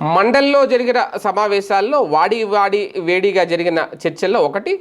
మండల్లో జరిగిన సమావేశాల్లో వాడి వాడి వేడిగా జరిగిన చర్చల్లో ఒకటి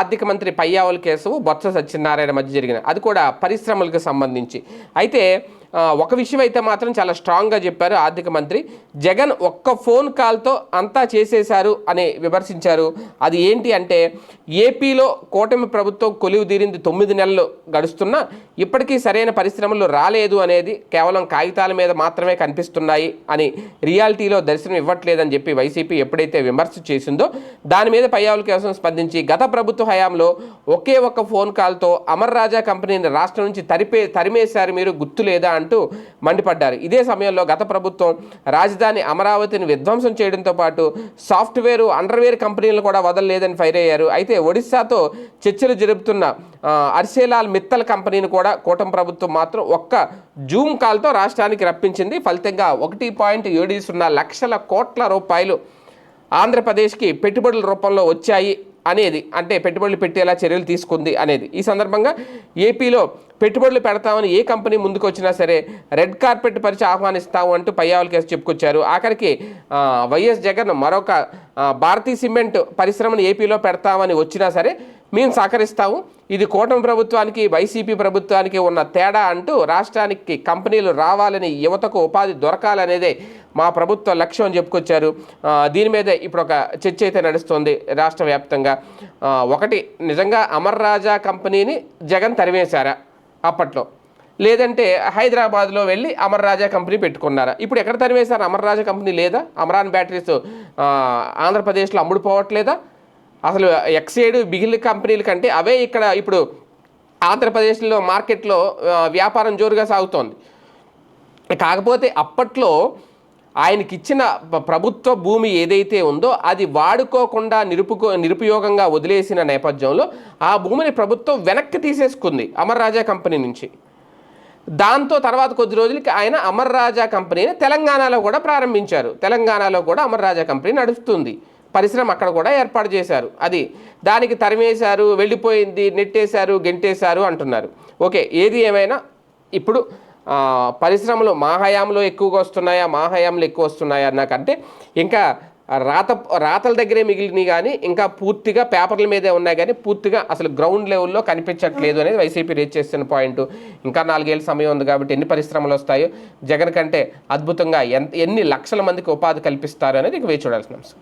ఆర్థిక మంత్రి పయ్యావుల కేశవు బొత్స సత్యనారాయణ మధ్య జరిగిన. అది కూడా పరిశ్రమలకు సంబంధించి. అయితే ఒక విషయం అయితే మాత్రం చాలా స్ట్రాంగ్గా చెప్పారు ఆర్థిక మంత్రి. జగన్ ఒక్క ఫోన్ కాల్తో అంతా చేసేశారు అని విమర్శించారు. అది ఏంటి అంటే ఏపీలో కూటమి ప్రభుత్వం కొలువు తీరింది తొమ్మిది నెలలు గడుస్తున్నా ఇప్పటికీ సరైన పరిశ్రమలు రాలేదు అనేది కేవలం కాగితాల మీద మాత్రమే కనిపిస్తున్నాయి అని రియాలిటీలో దర్శనం ఇవ్వట్లేదని చెప్పి వైసీపీ ఎప్పుడైతే విమర్శ చేసిందో దాని మీద పయ్యావుల కోసం స్పందించి గత ప్రభుత్వ హయాంలో ఒకే ఒక్క ఫోన్ కాల్తో అమర్ రాజా కంపెనీని రాష్ట్రం నుంచి తరిపే తరిమేశారు మీరు గుర్తు లేదా అంటూ మండిపడ్డారు. ఇదే సమయంలో గత ప్రభుత్వం రాజధాని అమరావతిని విధ్వంసం చేయడంతో పాటు సాఫ్ట్వేర్ అండర్వేర్ కంపెనీలు కూడా వదలలేదని ఫైర్ అయ్యారు. అయితే ఒడిశాతో చర్చలు జరుపుతున్న అర్సేలాల్ మిత్తల్ కంపెనీని కూడా కూటమి ప్రభుత్వం మాత్రం ఒక్క జూమ్ కాల్తో రాష్ట్రానికి రప్పించింది. ఫలితంగా ఒకటి పాయింట్ ఏడు సున్నా లక్షల కోట్ల రూపాయలు ఆంధ్రప్రదేశ్కి పెట్టుబడుల రూపంలో వచ్చాయి అనేది అంటే పెట్టుబడులు పెట్టేలా చర్యలు తీసుకుంది అనేది. ఈ సందర్భంగా ఏపీలో పెట్టుబడులు పెడతామని ఏ కంపెనీ ముందుకు వచ్చినా సరే రెడ్ కార్పెట్ పరిచి ఆహ్వానిస్తాము అంటూ పయ్యావుల కేసు చెప్పుకొచ్చారు. ఆఖరికి వైఎస్ జగన్ మరొక భారతీ సిమెంట్ పరిశ్రమను ఏపీలో పెడతామని వచ్చినా సరే మేము సహకరిస్తాము. ఇది కూటమి ప్రభుత్వానికి వైసీపీ ప్రభుత్వానికి ఉన్న తేడా అంటూ రాష్ట్రానికి కంపెనీలు రావాలని యువతకు ఉపాధి దొరకాలనేదే మా ప్రభుత్వ లక్ష్యం అని చెప్పుకొచ్చారు. దీని మీద ఇప్పుడు ఒక చర్చ అయితే నడుస్తుంది రాష్ట్ర వ్యాప్తంగా. ఒకటి నిజంగా అమర్ రాజా కంపెనీని జగన్ తరివేశారా అప్పట్లో? లేదంటే హైదరాబాద్లో వెళ్ళి అమర్ రాజా కంపెనీ పెట్టుకున్నారా? ఇప్పుడు ఎక్కడ తరివేశారు అమర్ రాజా కంపెనీ లేదా? అమరాన్ బ్యాటరీస్ ఆంధ్రప్రదేశ్లో అమ్ముడుపోవట్లేదా? అసలు ఎక్సైడ్ బిగిల్ కంపెనీల కంటే అవే ఇక్కడ ఇప్పుడు ఆంధ్రప్రదేశ్లో మార్కెట్లో వ్యాపారం జోరుగా సాగుతోంది. కాకపోతే అప్పట్లో ఆయనకి ఇచ్చిన ప్రభుత్వ భూమి ఏదైతే ఉందో అది వాడుకోకుండా నిరుపుకో నిరుపయోగంగా వదిలేసిన నేపథ్యంలో ఆ భూమిని ప్రభుత్వం వెనక్కి తీసేసుకుంది అమర్ రాజా కంపెనీ నుంచి. దాంతో తర్వాత కొద్ది రోజులకి ఆయన అమర్ రాజా కంపెనీని తెలంగాణలో కూడా ప్రారంభించారు. తెలంగాణలో కూడా అమర్ రాజా కంపెనీ నడుస్తుంది. పరిశ్రమ అక్కడ కూడా ఏర్పాటు చేశారు. అది దానికి తరిమేశారు వెళ్ళిపోయింది నెట్టేశారు గెంటేశారు అంటున్నారు. ఓకే ఏది ఏమైనా ఇప్పుడు పరిశ్రమలు మా హయాంలో ఎక్కువగా వస్తున్నాయా మా హయాంలో ఎక్కువ వస్తున్నాయా అన్నాకంటే ఇంకా రాత రాతల దగ్గరే మిగిలినవి కానీ ఇంకా పూర్తిగా పేపర్ల మీదే ఉన్నాయి కానీ పూర్తిగా అసలు గ్రౌండ్ లెవెల్లో కనిపించట్లేదు అనేది వైసీపీ రేట్ చేస్తున్న పాయింట్. ఇంకా నాలుగేళ్ళ సమయం ఉంది కాబట్టి ఎన్ని పరిశ్రమలు వస్తాయో జగన్ కంటే అద్భుతంగా ఎంత ఎన్ని లక్షల మందికి ఉపాధి కల్పిస్తారు అనేది ఇక వేచి చూడాల్సిన అంశం.